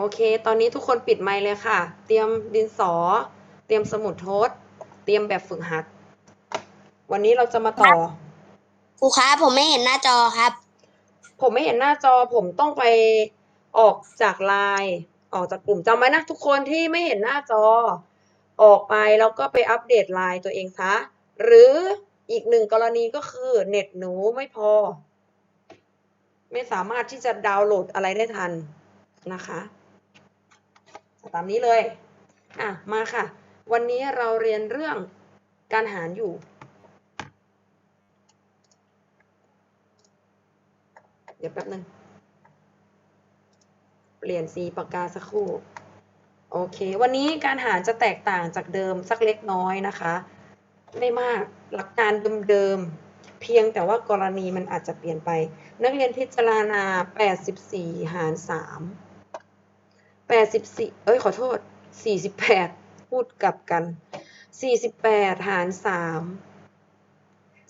โอเค ตอนนี้ทุกคนปิดไมค์เลยค่ะ เตรียมดินสอ เตรียมสมุดโทษ เตรียมแบบฝึกหัด วันนี้เราจะมาต่อ ครูครับผมไม่เห็นหน้าจอครับ ผมไม่เห็นหน้าจอ ผมต้องไปออกจากไลน์ออกจากกลุ่มจำไว้นะทุกคนที่ไม่เห็นหน้าจอ ออกไปแล้วก็ไปอัปเดตไลน์ตัวเองซะ หรืออีกหนึ่งกรณีก็คือเน็ตหนูไม่พอ ไม่สามารถที่จะดาวน์โหลดอะไรได้ทันนะคะ ตามนี้เลยอะมาค่ะ วันนี้เราเรียนเรื่องการหารอยู่ เดี๋ยวแป๊บนึง เปลี่ยนสีปากกาสักครู่ โอเค วันนี้การหารจะแตกต่างจากเดิมสักเล็กน้อยนะคะ ไม่มากหลักการเดิมเพียงแต่ว่ากรณีมันอาจจะเปลี่ยนไป นักเรียนพิจารณา 84 หาร 3 84เอ้ยขอโทษ48พูดกลับกัน48หาร3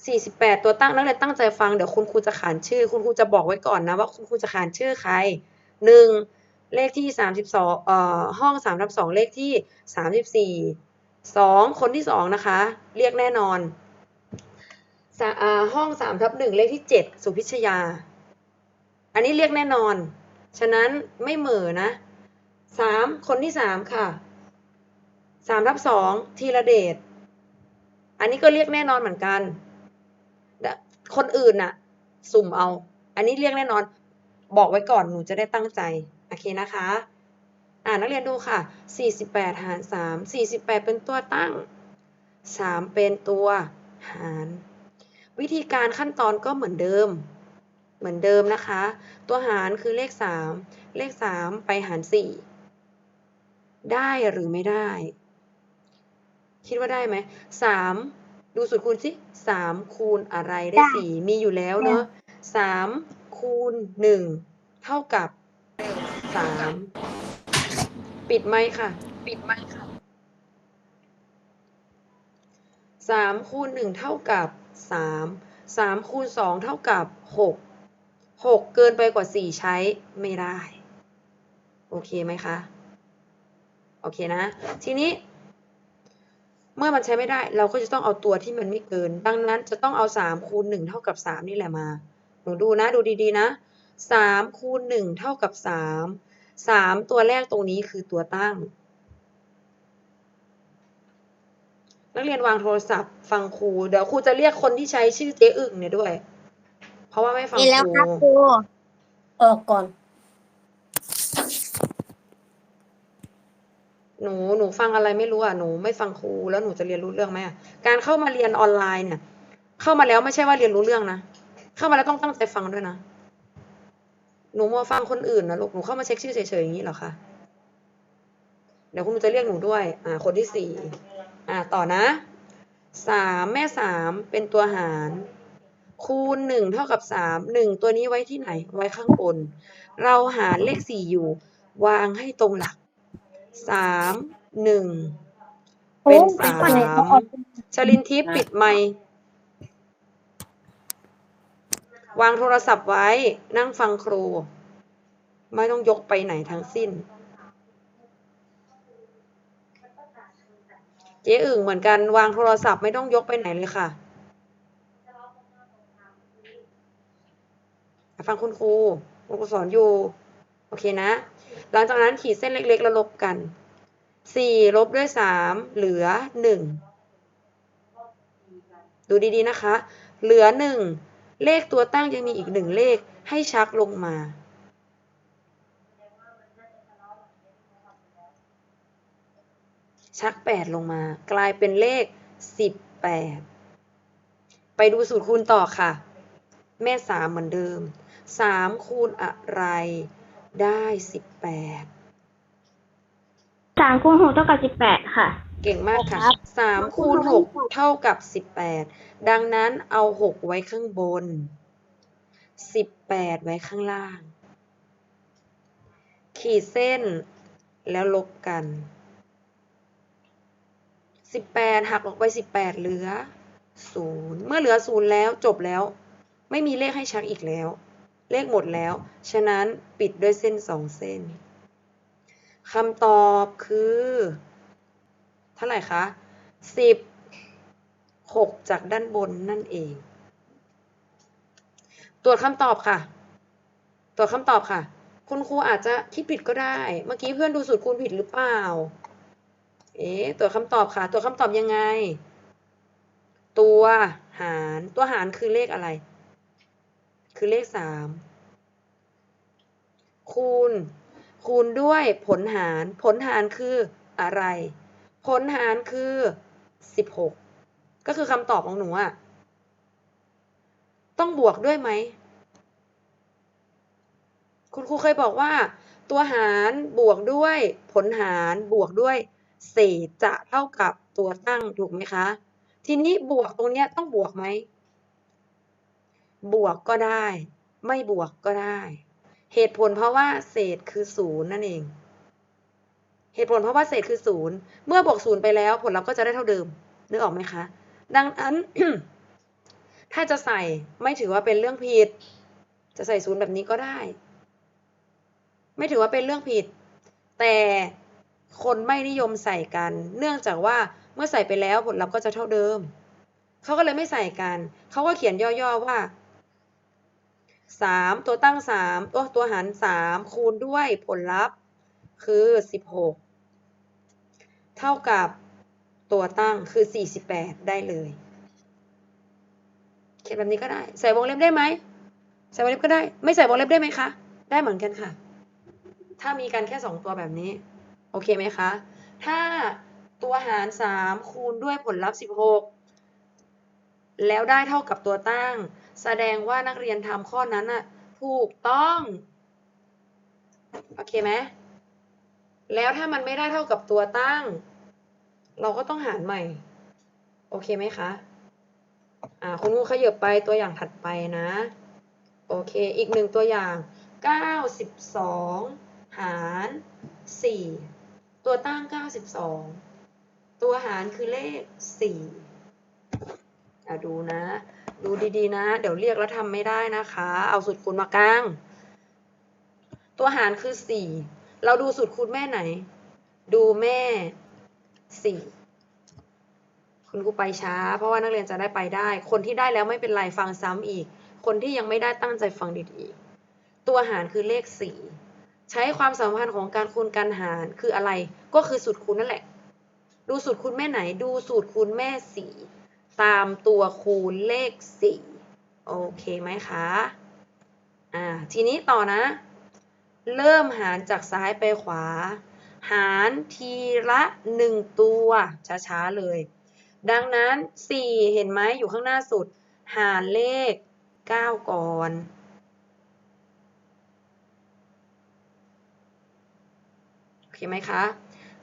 48ตัวตั้งนักเรียนตั้งใจฟังเดี๋ยวคุณครูจะขานชื่อ คุณครูจะบอกไว้ก่อนนะว่าคุณครูจะขานชื่อใคร 1. เลขที่32เอ่อห้อง3ทับ2เลขที่34 2คนที่2นะคะ เรียกแน่นอนสะอ่าห้อง3ทับ1เลขที่7สุพิชยา อันนี้เรียกแน่นอน ฉะนั้นไม่เหม่อนะ 3คนที่3ค่ะ3ทับ2ธีระเดชอันนี้ก็เรียกแน่นอนเหมือนกัน คนอื่นน่ะ สุ่มเอา อันนี้เรียกแน่นอน บอกไว้ก่อนหนูจะได้ตั้งใจ โอเคนะคะ อ่านักเรียนดูค่ะ 48 หาร 3 48 เป็นตัวตั้ง 3 เป็นตัวหาร วิธีการขั้นตอนก็เหมือนเดิม เหมือนเดิมนะคะ ตัวหารคือเลข 3 เลข 3 ไปหาร 4 ได้หรือไม่ได้ คิดว่าได้ไหมสามดูสูตรคูณสิสามคูณอะไรได้ได้สี่มีอยู่แล้วเนอะสามคูณหนึ่งเท่ากับสามปิดไหมค์ค่ะ ปิดไหมค์ค่ะสามคูณหนึ่งเท่ากับสามสามคูณสองเท่ากับหกหกเกินไปกว่าสี่ใช้ไม่ได้ โอเคไหมคะ โอเคนะ ทีนี้ เมื่อมันใช้ไม่ได้ เราก็จะต้องเอาตัวที่มันไม่เกิน ดังนั้นจะต้องเอาสามคูณหนึ่งเท่ากับสามนี่แหละมา หนูดูนะ ดูดีๆนะสามคูณหนึ่งเท่ากับสามสามตัวแรกตรงนี้คือตัวตั้ง นักเรียนวางโทรศัพท์ ฟังครู เดี๋ยวครูจะเรียกคนที่ใช้ชื่อเจ๊อึ่งเนี่ยด้วย เพราะว่าไม่ฟังเห็นแล้วครูครับครูออกก่อน หนูหนูฟังอะไรไม่รู้อะหนูไม่ฟังครูแล้วหนูจะเรียนรู้เรื่องไหมอะการเข้ามาเรียนออนไลน์เนี่ย เข้ามาแล้วไม่ใช่ว่าเรียนรู้เรื่องนะเข้ามาแล้วต้องตั้งใจฟังด้วยนะหนูมัวฟังคนอื่นนะลูกหนูเข้ามาเช็คชื่อเฉยๆอย่างนี้เหรอคะเดี๋ยวคุณจะเรียกหนูด้วย อ่า คนที่สี่อ่า ต่อนะ สามแม่สามเป็นตัวหาร คูณหนึ่งเท่ากับสาม หนึ่งตัวนี้ไว้ที่ไหน ไว้ข้างบน เราหารเลขสี่อยู่ วางให้ตรงหลัก สามหนึ่งเป็นสามชลินทิพย์ปิดไมค์วางโทรศัพท์ไว้นั่งฟังครู ไม่ต้องยกไปไหนทั้งสิ้น เจ๊อึ่งเหมือนกันวางโทรศัพท์ไม่ต้องยกไปไหนเลยค่ะ ฟังคุณครูคุณครูสอนอยู่ โอเคนะ หลังจากนั้นขีดเส้นเล็กๆ แล้วลบกันสี่ลบด้วยสามเหลือหนึ่งดูดีๆนะคะ เหลือหนึ่งเลขตัวตั้งยังมีอีกหนึ่งเลขให้ชักลงมาชักแปดลงมา กลายเป็นเลขสิบแปดไปดูสูตรคูณต่อค่ะ แม่สามเหมือนเดิมสามคูณอะไร ได้สิบแปดสามคูณหกเท่ากับสิบแปดค่ะ เก่งมากค่ะครับสามคูณหกเท่ากับสิบแปดดังนั้นเอาหกไว้ข้างบนสิบแปดไว้ข้างล่าง ขีดเส้นแล้วลบกันสิบแปดหักออกไปสิบแปดเหลือศูนย์เมื่อเหลือศูนย์แล้วจบแล้ว ไม่มีเลขให้ชักอีกแล้ว เลขหมดแล้ว ฉะนั้นปิดด้วยเส้นสองเส้นคำตอบคือ เท่าไหร่คะสิบหกจากด้านบนนั่นเอง ตรวจคำตอบค่ะ ตรวจคำตอบค่ะ คุณครูอาจจะคิดผิดก็ได้ เมื่อกี้เพื่อนดูสูตรคูณผิดหรือเปล่า เอ๊ตรวจคำตอบค่ะ ตรวจคำตอบยังไง ตัวหาร ตัวหารคือเลขอะไร คือเลขสามคูณ คูณด้วยผลหาร ผลหารคืออะไร ผลหารคือสิบหกก็คือคำตอบของหนูอะต้องบวกด้วยไหม คุณครูเคยบอกว่า ตัวหารบวกด้วยผลหารบวกด้วยเศษจะเท่ากับตัวตั้งถูกไหมคะ ทีนี้บวกตรงเนี้ยต้องบวกไหม บวกก็ได้ ไม่บวกก็ได้ เหตุผลเพราะว่าเศษคือศูนย์นั่นเอง เหตุผลเพราะว่าเศษคือศูนย์เมื่อบวกศูนย์ไปแล้ว ผลลัพธ์ก็จะได้เท่าเดิม นึกออกไหมคะ ดังนั้น ถ้าจะใส่ไม่ถือว่าเป็นเรื่องผิด จะใส่ศูนย์แบบนี้ก็ได้ ไม่ถือว่าเป็นเรื่องผิด แต่คนไม่นิยมใส่กัน เนื่องจากว่าเมื่อใส่ไปแล้วผลลัพธ์ก็จะเท่าเดิม เขาก็เลยไม่ใส่กัน เขาก็เขียนย่อๆว่า สามตัวตั้งสามตัวตัวหารสามคูณด้วยผลลัพธ์คือสิบหกเท่ากับตัวตั้งคือสี่สิบแปดได้เลยเขียนแบบนี้ก็ได้ ใส่วงเล็บได้ไหมใส่วงเล็บก็ได้ ไม่ใส่วงเล็บได้ไหมคะ ได้เหมือนกันค่ะ ถ้ามีกันแค่สองตัวแบบนี้ โอเคไหมคะ ถ้าตัวหารสามคูณด้วยผลลัพธ์สิบหกแล้วได้เท่ากับตัวตั้ง แสดงว่านักเรียนทำข้อนั้นน่ะถูกต้อง โอเคไหมแล้วถ้ามันไม่ได้เท่ากับตัวตั้ง เราก็ต้องหารใหม่ โอเคไหมคะ อ่าคุณครูขยับไปตัวอย่างถัดไปนะ โอเค อีกหนึ่งตัวอย่าง 92 หาร 4 ตัวตั้ง 92 ตัวหารคือเลข 4อะดูนะ ดูดีๆนะ เดี๋ยวเรียกแล้วทำไม่ได้นะคะ เอาสูตรคูณมากลาง ตัวหารคือ 4 เราดูสูตรคูณแม่ไหน ดูแม่ 4 คุณครูไปช้า เพราะว่านักเรียนจะได้ไปได้ คนที่ได้แล้วไม่เป็นไรฟังซ้ำอีก คนที่ยังไม่ได้ตั้งใจฟังดีๆ ตัวหารคือเลข 4 ใช้ความสัมพันธ์ของการคูณการหารคืออะไร ก็คือสูตรคูณนั่นแหละ ดูสูตรคูณแม่ไหน ดูสูตรคูณแม่ 4 ตามตัวคูณเลข 4 โอเคไหมคะ อ่า ทีนี้ต่อนะ เริ่มหารจากซ้ายไปขวา หารทีละหนึ่งตัว ช้าๆ เลย ดังนั้น 4 เห็นไหมอยู่ข้างหน้าสุด หารเลข 9 ก่อนโอเคไหมคะ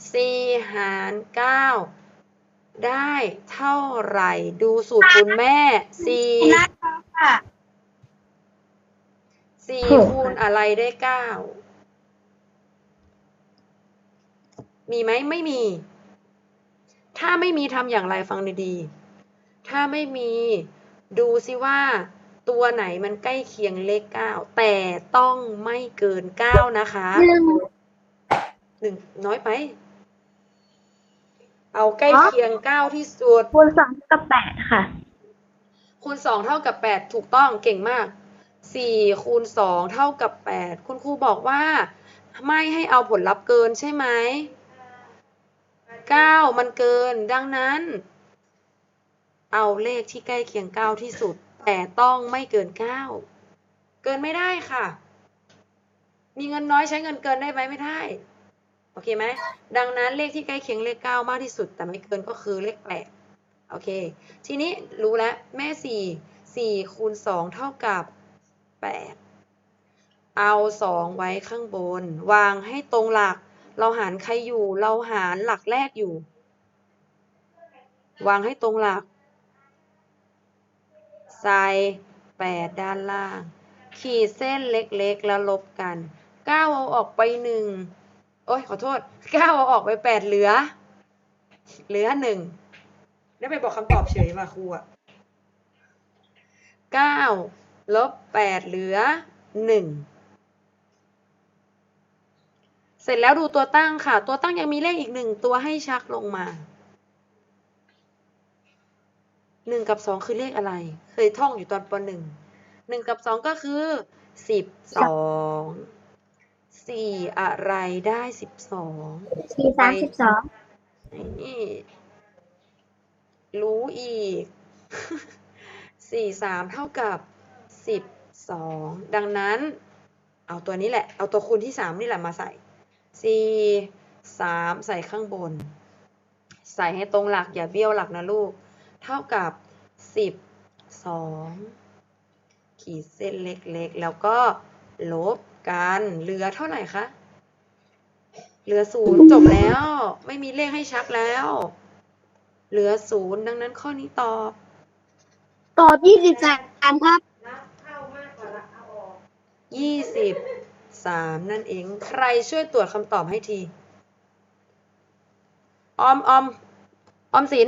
4หาร9 ได้เท่าไหร่ ดูสูตรคุณแม่4ค่ะ4คูณอะไรได้9มีไหมไม่มี ถ้าไม่มีทำอย่างไรฟังดีๆ ถ้าไม่มีดูซิว่าตัวไหนมันใกล้เคียงเลข9แต่ต้องไม่เกิน9นะคะหนึ่งหนึ่งน้อยไป เอาใกล้เคียง9ที่สุด คูณสองกับแปดค่ะ คูณ2เท่ากับ8ถูกต้องเก่งมาก4คูณ2เท่ากับ8คุณครูบอกว่า ไม่ให้เอาผลลัพธ์เกินใช่ไหม9มันเกิน ดังนั้น เอาเลขที่ใกล้เคียง9ที่สุด แต่ต้องไม่เกิน9เกินไม่ได้ค่ะ มีเงินน้อยใช้เงินเกินได้ไหมไม่ได้ โอเคไหมดังนั้นเลขที่ใกล้เคียงเลข 9 มากที่สุด แต่ไม่เกินก็คือเลข8โอเค ทีนี้รู้แล้วแม่ 4 4คูณ2เท่ากับ 8 เอา 2 ไว้ข้างบน วางให้ตรงหลัก เราหารใครอยู่ เราหารหลักแรกอยู่ วางให้ตรงหลัก ใส่ 8 ด้านล่าง ขีดเส้นเล็กๆแล้วลบกัน 9 เอาออกไป 1 โอ้ยขอโทษ9เอาออกไป8เหลือ เหลือ1ได้ไปบอกคำตอบเฉยว่ะครูอะ9ลบ8เหลือ1เสร็จแล้วดูตัวตั้งค่ะ ตัวตั้งยังมีเลขอีกหนึ่งตัวให้ชักลงมาหนึ่งกับสองคือเลขอะไร เคยท่องอยู่ตอนปหนึ่งหนึ่งกับสองก็คือสิบสอง สี่อะไรได้สิบสองสี่สามสิบสองนี่รู้อีกสี่สามเท่ากับสิบสองดังนั้น เอาตัวนี้แหละ เอาตัวคูณที่สามนี่แหละมาใส่สี่สามใส่ข้างบน ใส่ให้ตรงหลักอย่าเบี้ยวหลักนะลูก เท่ากับสิบสองขีดเส้นเล็กๆ แล้วก็ลบ กันเหลือเท่าไหร่คะเหลือศูนย์จบแล้ว ไม่มีเลขให้ชักแล้ว เหลือศูนย์ดังนั้นข้อนี้ตอบ ตอบยี่สิบสามครับยี่สิบสามนั่นเอง ใครช่วยตรวจคำตอบให้ที ออมออมออมสิน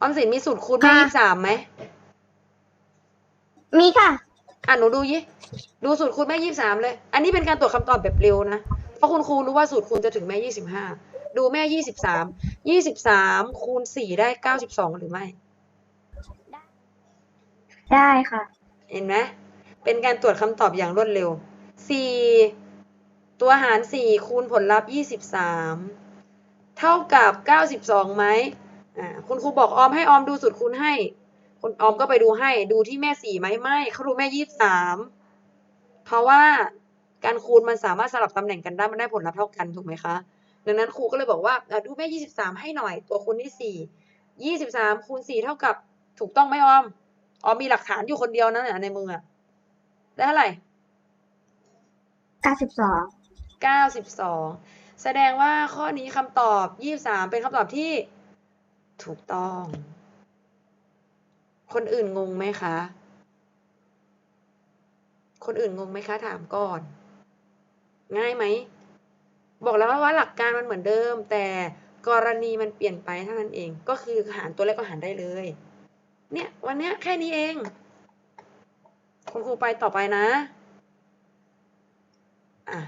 ออมสินมีสูตรคูณแม่ค่ะยี่สิบสามไหม มีค่ะ อะหนูดูยิดูสูตรคูณแม่ยี่สิบสามเลย อันนี้เป็นการตรวจคำตอบแบบเร็วนะ เพราะคุณครูรู้ว่าสูตรคูณจะถึงแม่ยี่สิบห้าดูแม่ยี่สิบสามยี่สิบสามคูณสี่ได้เก้าสิบสองหรือไม่ ได้ค่ะ เห็นไหมเป็นการตรวจคำตอบอย่างรวดเร็วสี่ตัวหารสี่คูณผลลัพธ์ยี่สิบสามเท่ากับเก้าสิบสองไหมอ่าคุณครูบอกออมให้ออมดูสูตรคูณให้ คุณออมก็ไปดูให้ ดูที่แม่สี่ไหมไม่เขาดูแม่ยี่สิบสามเพราะว่าการคูณมันสามารถสลับตำแหน่งกันได้มันได้ผลลัพธ์เท่ากันถูกไหมคะ ดังนั้นครูก็เลยบอกว่าอะดูแม่ยี่สิบสามให้หน่อย ตัวคูณที่สี่ยี่สิบสามคูณสี่เท่ากับถูกต้องไหมออมออมมีหลักฐานอยู่คนเดียวนั่นแหละในมืออะได้เท่าไหร่เก้าสิบสองเก้าสิบสองแสดงว่าข้อนี้คำตอบยี่สามเป็นคำตอบที่ถูกต้อง คนอื่นงงไหมคะ คนอื่นงงไหมคะ ถามก่อน ง่ายไหม บอกแล้วว่าหลักการมันเหมือนเดิม แต่กรณีมันเปลี่ยนไปเท่านั้นเอง ก็คือหารตัวเลขก็หารได้เลย เนี่ยวันเนี้ยแค่นี้เอง คุณครูไปต่อไปนะ อะ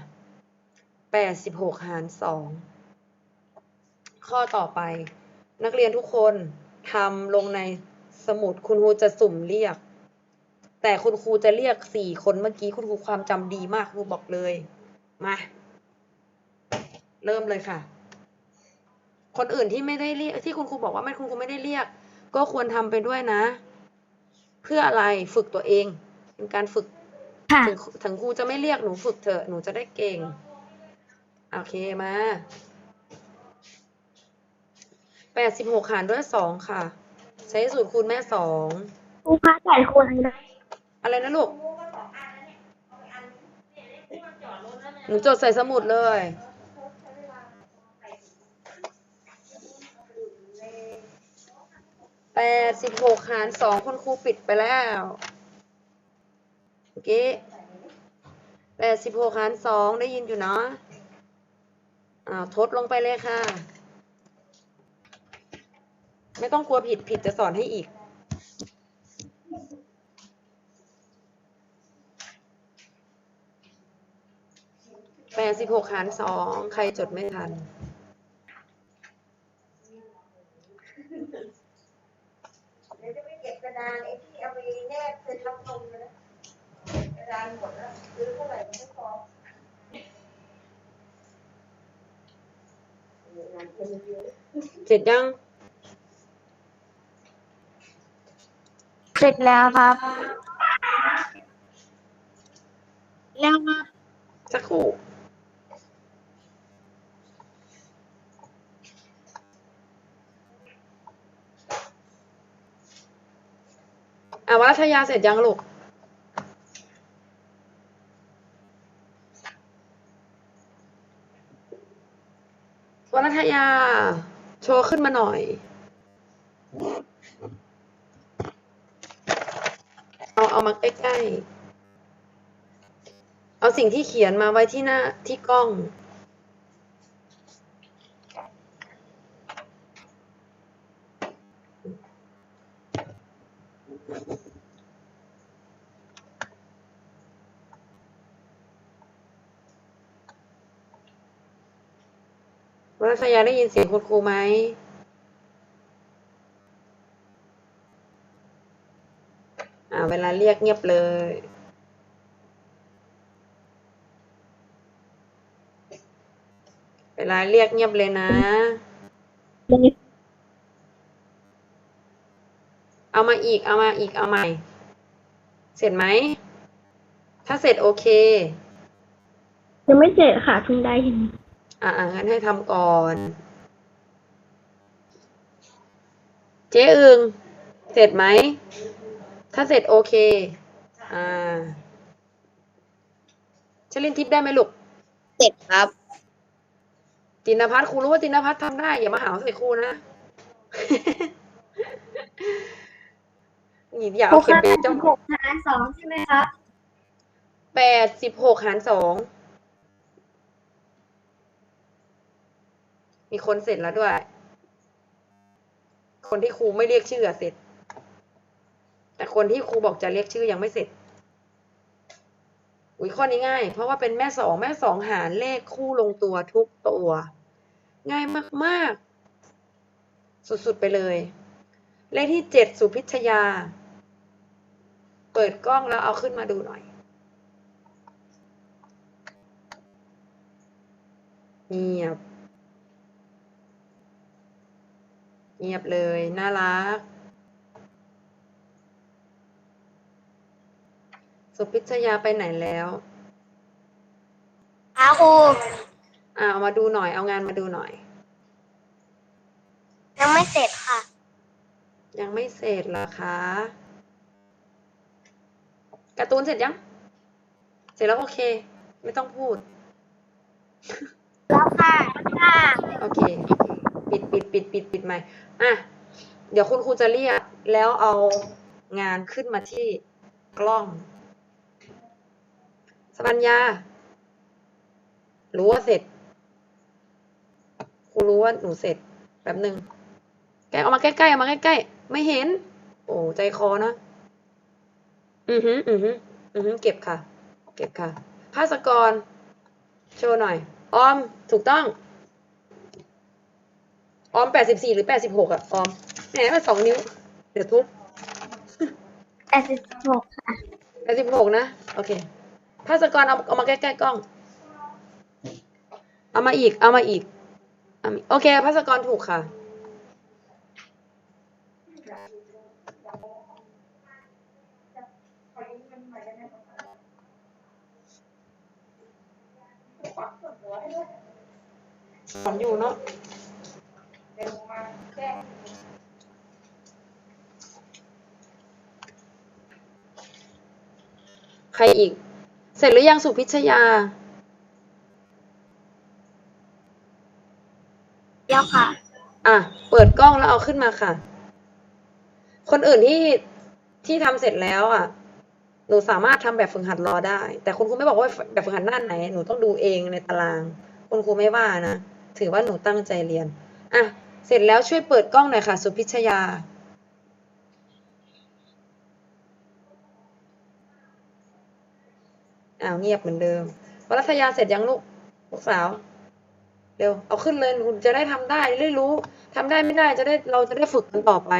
แปดสิบหกหารสองข้อต่อไป นักเรียนทุกคนทำลงใน สมุดคุณครูจะสุ่มเรียก แต่คุณครูจะเรียกสี่คนเมื่อกี้คุณครูความจำดีมากครูบอกเลย มา เริ่มเลยค่ะ คนอื่นที่ไม่ได้เรียกที่คุณครูบอกว่าไม่คุณครูไม่ได้เรียก ก็ควรทำไปด้วยนะ เพื่ออะไรฝึกตัวเองเป็นการฝึกค่ะถึงถึงครูจะไม่เรียกหนูฝึกเถอะหนูจะได้เก่ง โอเคมาแปดสิบหกหารด้วยสองค่ะ ใช้สูตรคูณแม่สองครูคะใส่คูณนะอะไรนะลูกหนูจดใส่สมุดเลย แปดสิบหกหารสองคุณครูปิดไปแล้วเมื่อกี้แปดสิบหกหารสองได้ยินอยู่เนาะอ้าวทดลงไปเลยค่ะ ไม่ต้องกลัวผิดผิดจะสอนให้อีก แปดสิบหกหารสองใครจดไม่ทัน เดี๋ยวจะไปเก็บกระดานไอ้ที่เอาไปแนบเซ็นรับนมนะกระดานหมดแล้วซื้อเท่าไหร่มันไม่พอเสร็จยัง เส ร็จแล้วครับ แล้วครับสักครู่อะวัชยาเสร็จยังลูกวรัทยา โชว์ขึ้นมาหน่อย เอามาใกล้ๆ เอาสิ่งที่เขียนมาไว้ที่หน้าที่กล้องวรัชยาได้ยินเสียงคุณครูไหม อ่า เวลาเรียกเงียบเลย เวลาเรียกเงียบเลยนะ เอามาอีก เอามาอีก เอาใหม่ เสร็จไหม ถ้าเสร็จโอเค ยังไม่เสร็จค่ะเพิ่งได้เห็นอ่างั้นให้ทำก่อน เจ๊อึงเสร็จไหม ถ้าเสร็จโอเค อ่าชลินทิพย์ได้ไหมลูก เสร็จครับจินพัฒน์ครูรู้ว่าจินพัฒน์ทำได้ อย่ามาหาใส่ครูนะ นี่อย่าเอาเข็มไปจ้องหกหารสองใช่ไหมคะแปดสิบหกหารสอง มีคนเสร็จแล้วด้วย คนที่ครูไม่เรียกชื่ออะเสร็จ แต่คนที่ครูบอกจะเรียกชื่อยังไม่เสร็จ อุ้ยข้อนี้ง่าย เพราะว่าเป็นแม่สองแม่สองหารเลขคู่ลงตัวทุกตัว ง่ายมาก ๆ สุด ๆ ไปเลย เลขที่เจ็ดสุพิชยา เปิดกล้องแล้วเอาขึ้นมาดูหน่อย เงียบ เงียบเลย น่ารัก สุพิชยาไปไหนแล้วค่ะครูอ่าเอามาดูหน่อย เอางานมาดูหน่อย ยังไม่เสร็จค่ะ ยังไม่เสร็จเหรอคะการ์ตูนเสร็จยัง เสร็จแล้วโอเค ไม่ต้องพูด แล้วค่ะค่ะโอเค ปิดปิดปิดปิดปิดใหม่อะ เดี๋ยวคุณครูจะเรียก แล้วเอางานขึ้นมาที่กล้อง สปัญญา รู้ว่าเสร็จ ครูรู้ว่าหนูเสร็จแป๊บหนึ่งแกเอามาใกล้ๆเอามาใกล้ๆ ไม่เห็น โอ้ใจคอเนอะอือหือ อือหือ อือหือ เก็บค่ะ เก็บค่ะ ภาสกร โชว์หน่อย ออม ถูกต้อง ออมแปดสิบสี่หรือแปดสิบหกอะออม แหมมาสองนิ้ว เดี๋ยวทุบแปดสิบหกค่ะแปดสิบหกนะ โอเค ภาสกรเอาเอามาใกล้ๆกล้อง เอามาอีก เอามาอีก โอเคภาสกรถูกค่ะ สอนอยู่เนาะใครอีก ร็จหรือยังสุพิชยา แล้วค่ะ อะ เปิดกล้องแล้วเอาขึ้นมาค่ะ คนอื่นที่ที่ทำเสร็จแล้วอะ หนูสามารถทำแบบฝึกหัดรอได้ แต่คุณครูไม่บอกว่าแบบฝึกหัดหน้าไหน หนูต้องดูเองในตาราง คุณครูไม่ว่านะ ถือว่าหนูตั้งใจเรียน อะ เสร็จแล้วช่วยเปิดกล้องหน่อยค่ะ สุพิชยา อ้าวเงียบเหมือนเดิมวรัตยาเสร็จยังลูกลูกสาว เร็วเอาขึ้นเลยคุณจะได้ทำได้ได้รู้ทำได้ไม่ได้จะได้เราจะได้ฝึกกันต่อไป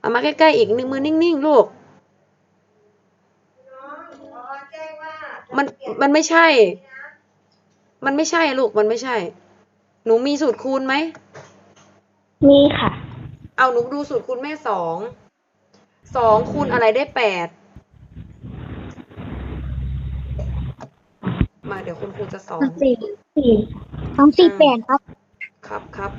เอามาใกล้ๆอีกหนึ่งมือนิ่งๆลูกน้องพอแจ้งว่ามันมันไม่ใช่ มันไม่ใช่ลูกมันไม่ใช่ หนูมีสูตรคูณไหมมีค่ะ เอาหนูดูสูตรคูณแม่สองสองคูณอะไรได้แปด มาเดี๋ยวคุณครูจะสอนสี่สี่สองสี่แปดครับ ครับครับ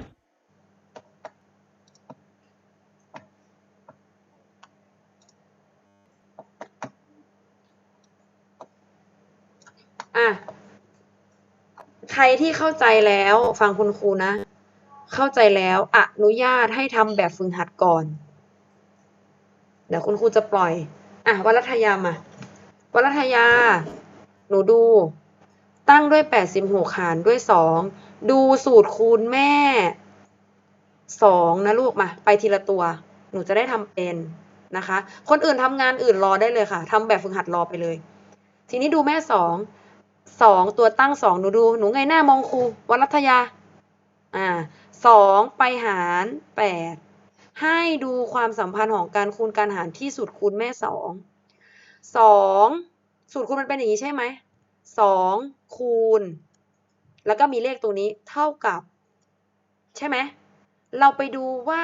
อะ ใครที่เข้าใจแล้วฟังคุณครูนะ เข้าใจแล้วอนุญาตให้ทำแบบฝึกหัดก่อน เดี๋ยวคุณครูจะปล่อย อะวรัทยามา วรัทยา หนูดู ตั้งด้วยแปดสิบหารด้วยสองดูสูตรคูณแม่สองนะลูกมา ไปทีละตัว หนูจะได้ทำเป็นนะคะ คนอื่นทำงานอื่นรอได้เลยค่ะทำแบบฝึกหัดรอไปเลย ทีนี้ดูแม่สองสองตัวตั้งสองหนูดู หนูไงหน้ามองครูวรัทยา อ่าสองไปหารแปดให้ดูความสัมพันธ์ของการคูณการหารที่สูตรคูณแม่สองสองสูตรคูณมันเป็นอย่างนี้ใช่ไหม สองคูณ แล้วก็มีเลขตรงนี้เท่ากับ ใช่ไหม เราไปดูว่า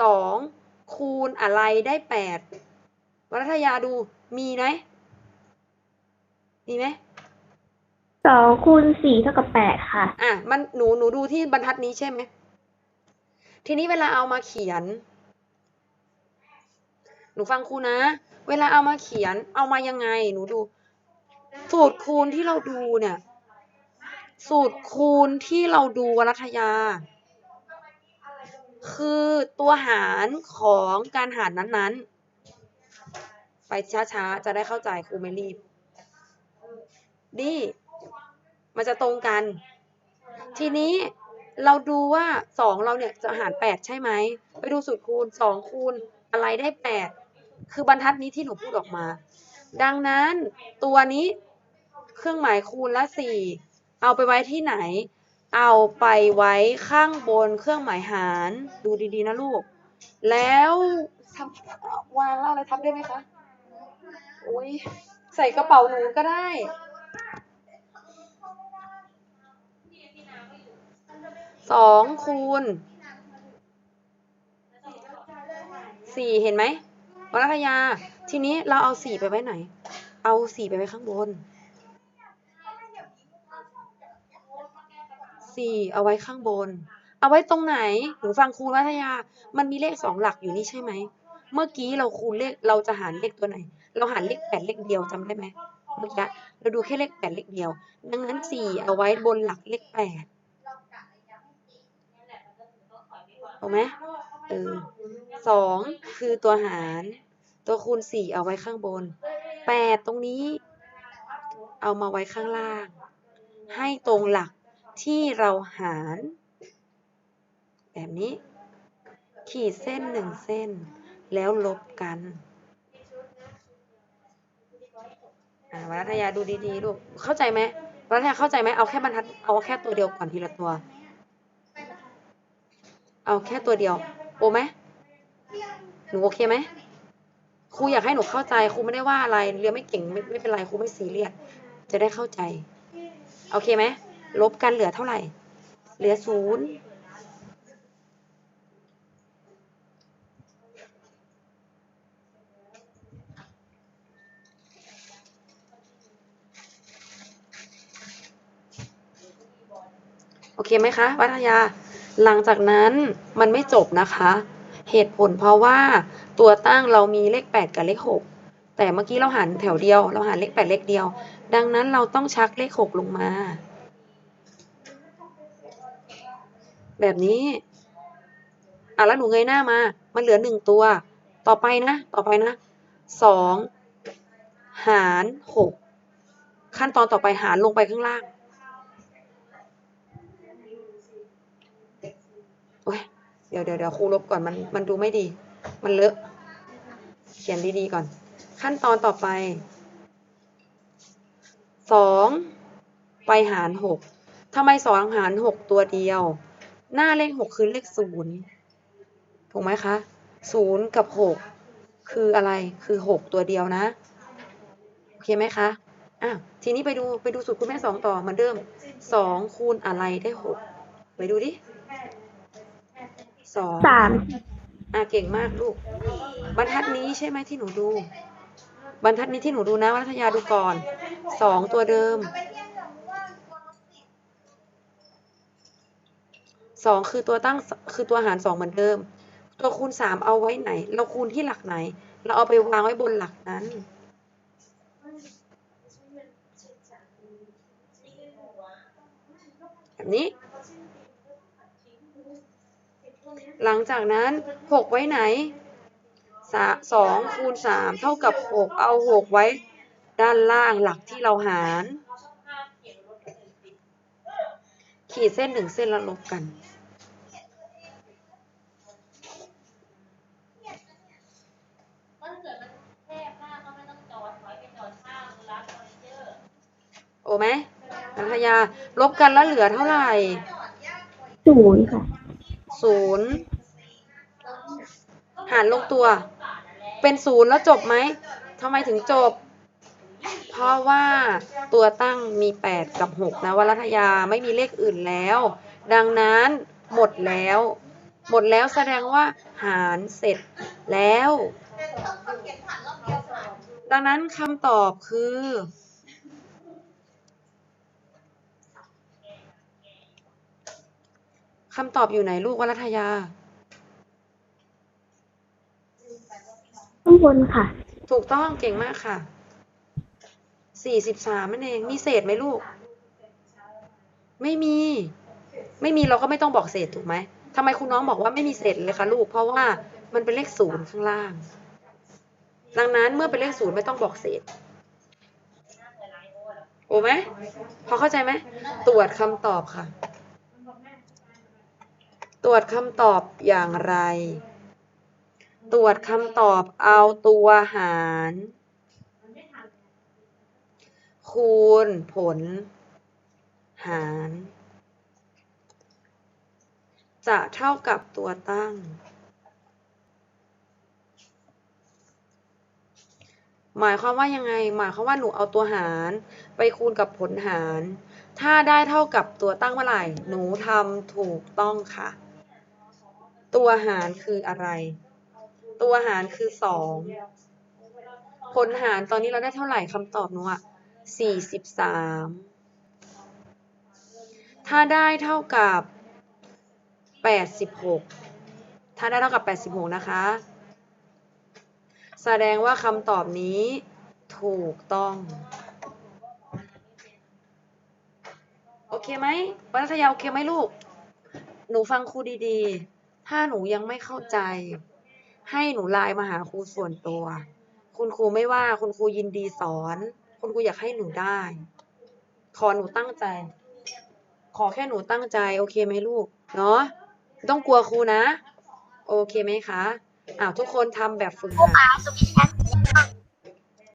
สองคูณอะไรได้แปดวรัทยาดูมีไหมมีไหมสองคูณสี่เท่ากับแปดค่ะ อะ มันหนูหนูดูที่บรรทัดนี้ใช่ไหม ทีนี้เวลาเอามาเขียน หนูฟังครูนะ เวลาเอามาเขียนเอามายังไง หนูดู สูตรคูณที่เราดูเนี่ย สูตรคูณที่เราดูวรัทยา คือตัวหารของการหารนั้นๆ ไปช้าๆ จะได้เข้าใจครูไม่รีบ ดีมันจะตรงกัน ทีนี้เราดูว่าสองเราเนี่ยจะหารแปดใช่ไหม ไปดูสูตรคูณสองคูณอะไรได้แปดคือบรรทัดนี้ที่หนูพูดออกมา ดังนั้นตัวนี้ เครื่องหมายคูณและสี่เอาไปไว้ที่ไหน เอาไปไว้ข้างบนเครื่องหมายหาร ดูดีๆนะลูก แล้วทำวางแล้วอะไรทับได้ไหมคะโอ้ยใส่กระเป๋าหนูก็ได้ สองคูณสี่เห็นไหมวรัทยา ทีนี้เราเอาสี่ไปไว้ไหน เอาสี่ไปไว้ข้างบน สี่เอาไว้ข้างบน เอาไว้ตรงไหนหนูฟังครูวัทยา มันมีเลขสองหลักอยู่นี่ใช่ไหม เมื่อกี้เราคูณเลขเราจะหารเลขตัวไหน เราหารเลขแปดเลขเดียวจำได้ไหมเมื่อกี้เราดูแค่เลขแปดเลขเดียว ดังนั้นสี่เอาไว้บนหลักเลขแปดถูกไหมเออสองคือตัวหาร ตัวคูณสี่เอาไว้ข้างบนแปดตรงนี้ เอามาไว้ข้างล่าง ให้ตรงหลัก ที่เราหาร แบบนี้ ขีดเส้นหนึ่งเส้น แล้วลบกันวรัตยาดูดีๆลูก เข้าใจไหมวรัตยาเข้าใจไหมเอาแค่บรรทัด เอาแค่ตัวเดียวก่อนทีละตัว เอาแค่ตัวเดียว โอไหมหนูโอเคไหมครูอยากให้หนูเข้าใจครูไม่ได้ว่าอะไร เรียนไม่เก่งไม่ไม่เป็นไรครูไม่ซีเรียสจะได้เข้าใจ โอเคไหม ลบกันเหลือเท่าไหร่ เหลือศูนย์โอเคไหมคะวัทยา หลังจากนั้นมันไม่จบนะคะ เหตุผลเพราะว่าตัวตั้งเรามีเลข 8 กับเลข 6 แต่เมื่อกี้เราหันแถวเดียว เราหันเลข 8 เลขเดียว ดังนั้นเราต้องชักเลข 6 ลงมา แบบนี้อะแล้วหนูเงยหน้ามา มันเหลือหนึ่งตัว ต่อไปนะ ต่อไปนะสองหารหกขั้นตอนต่อไปหารลงไปข้างล่างโอ้ยเดี๋ยวเดี๋ยวเดี๋ยวครูลบก่อนมันมันดูไม่ดี มันเลอะ เขียนดีๆก่อน ขั้นตอนต่อไปสองไปหารหกทำไมสองหารหกตัวเดียว หน้าเลขหกคือเลขศูนย์ถูกไหมคะศูนย์กับหกคืออะไรคือหกตัวเดียวนะ โอเคไหมคะอะทีนี้ไปดูไปดูสูตรคุณแม่สองต่อเหมือนเดิมสองคูณอะไรได้หกไปดูดิสองสามอะเก่งมากลูก บรรทัดนี้ใช่ไหมที่หนูดู บรรทัดนี้ที่หนูดูนะวัทยาดูก่อนสองตัวเดิม สองคือตัวตั้งคือตัวหารสองเหมือนเดิม ตัวคูณสามเอาไว้ไหน เราคูณที่หลักไหน เราเอาไปวางไว้บนหลักนั้น แบบนี้ หลังจากนั้นหกไว้ไหนสสองคูณสามเท่ากับหกเอาหกไว้ด้านล่างหลักที่เราหาร ขีดเส้นหนึ่งเส้นแล้วลบกัน ไหมนันทยา ลบกันแล้วเหลือเท่าไหร่ศูนย์ค่ะศูนย์หารลงตัว เป็นศูนย์แล้วจบไหมทำไมถึงจบ เพราะว่าตัวตั้งมี 8 กับ 6 นะวรัตยาไม่มีเลขอื่นแล้ว ดังนั้นหมดแล้ว หมดแล้วแสดงว่า หารเสร็จแล้ว ดังนั้นคำตอบคือ คำตอบอยู่ไหนลูกวรัตยา ข้างบนค่ะ ถูกต้องเก่งมากค่ะ สี่สิบสามนั่นเอง มีเศษไหมลูก ไม่มี ไม่มีเราก็ไม่ต้องบอกเศษถูกไหมทำไมคุณน้องบอกว่าไม่มีเศษเลยคะลูก เพราะว่ามันเป็นเลขศูนย์ข้างล่าง ดังนั้นเมื่อเป็นเลขศูนย์ไม่ต้องบอกเศษ โอไหม พอเข้าใจไหม ตรวจคำตอบค่ะ ตรวจคำตอบอย่างไร ตรวจคำตอบเอาตัวหาร คูณผล หาร จะเท่ากับตัวตั้ง หมายความว่ายังไง หมายความว่าหนูเอาตัวหาร ไปคูณกับผลหาร ถ้าได้เท่ากับตัวตั้งเมื่อไหร่ หนูทำถูกต้องค่ะ ตัวหารคืออะไร ตัวหารคือสองผลหารตอนนี้เราได้เท่าไหร่คำตอบหนูอะสี่สิบสามถ้าได้เท่ากับแปดสิบหกถ้าได้เท่ากับแปดสิบหกนะคะ แสดงว่าคำตอบนี้ถูกต้อง โอเคไหมวัฒยาโอเคไหมลูก หนูฟังครูดีๆ ถ้าหนูยังไม่เข้าใจ ให้หนูไลน์มาหาครูส่วนตัว คุณครูไม่ว่าคุณครูยินดีสอน คุณครูอยากให้หนูได้ ขอหนูตั้งใจ ขอแค่หนูตั้งใจ โอเคไหมลูก เนาะต้องกลัวครูนะ โอเคไหมคะอ้าวทุกคนทำแบบฝึกหัด